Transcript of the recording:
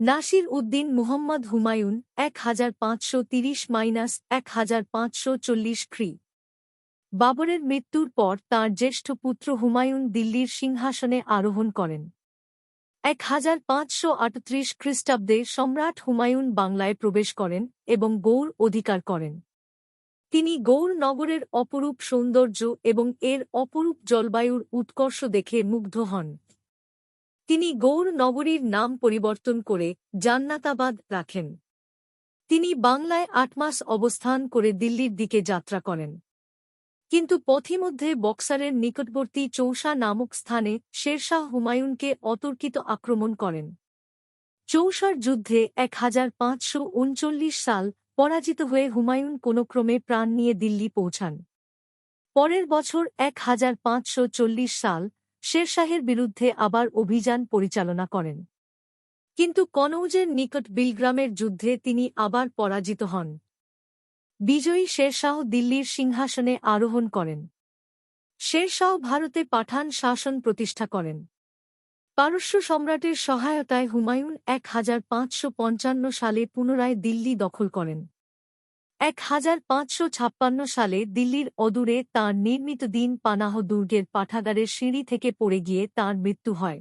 নাসির উদ্দিন মুহম্মদ হুমায়ুন এক হাজার পাঁচশো তিরিশ মাইনাস এক হাজার পাঁচশো চল্লিশ খ্রি বাবরের মৃত্যুর পর তাঁর জ্যেষ্ঠ পুত্র হুমায়ুন দিল্লির সিংহাসনে আরোহণ করেন। এক হাজার পাঁচশো আটত্রিশ খ্রিস্টাব্দে সম্রাট হুমায়ুন বাংলায় প্রবেশ করেন এবং গৌড় অধিকার করেন। তিনি গৌর নগরের অপরূপ সৌন্দর্য এবং এর অপরূপ জলবায়ুর উৎকর্ষ দেখে মুগ্ধ হন। তিনি গৌড় নগরীর নাম পরিবর্তন করে জান্নাতাবাদ রাখেন। তিনি বাংলায় আট মাস অবস্থান করে দিল্লির দিকে যাত্রা করেন। কিন্তু পথিমধ্যে বক্সারের নিকটবর্তী চৌসা নামক স্থানে শেরশাহ হুমায়ুনকে অতর্কিত আক্রমণ করেন। চৌসার যুদ্ধে এক হাজার পাঁচশো উনচল্লিশ সাল পরাজিত হয়ে হুমায়ুন কোনো ক্রমে প্রাণ নিয়ে দিল্লি পৌঁছান। পরের বছর এক হাজার পাঁচশো চল্লিশ সাল শেরশাহের বিরুদ্ধে আবার অভিযান পরিচালনা করেন। কিন্তু কনৌজের নিকট বিলগ্রামের যুদ্ধে তিনি আবার পরাজিত হন। বিজয়ী শেরশাহ দিল্লির সিংহাসনে আরোহণ করেন। শেরশাহ ভারতে পাঠান শাসন প্রতিষ্ঠা করেন। পারস্য সম্রাটের সহায়তায় হুমায়ুন এক হাজার পাঁচশো পঞ্চান্ন সালে পুনরায় দিল্লি দখল করেন। এক হাজার পাঁচশো ছাপ্পান্ন সালে দিল্লির অদূরে তাঁর নির্মিত দিন পানাহ দুর্গের পাঠাগারের সিঁড়ি থেকে পড়ে গিয়ে তাঁর মৃত্যু হয়।